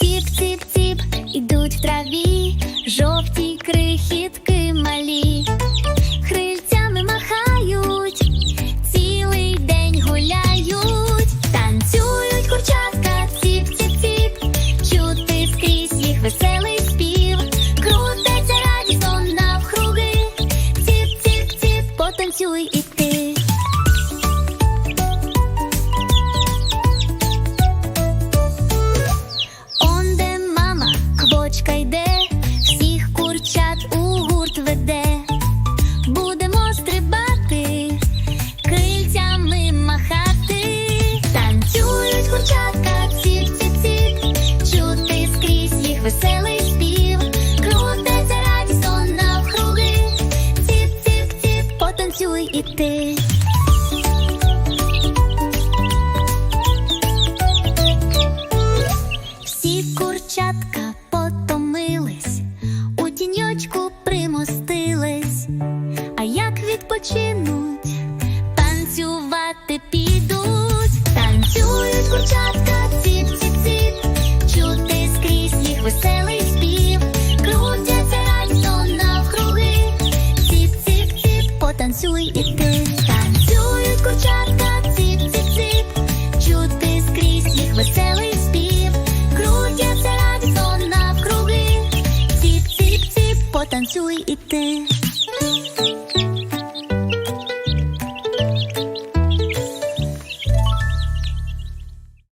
Ціп-ціп-ціп, ідуть в траві, жовті крихітки веселий спів, крутиться радісно навкруги, ціп-ціп-ціп, потанцюй і. Всі курчатка потомились, у тіньочку примостились, а як відпочинуть, танцювати підуть, веселий спів, крутяться радісно навкруги, ціп-ціп-ціп, потанцюй і ти, танцюють курчатка, ціп-ціп-ціп, чути скрізь їх веселий спів, крутяться радісно навкруги, ціп-ціп-ціп, потанцюй і ти.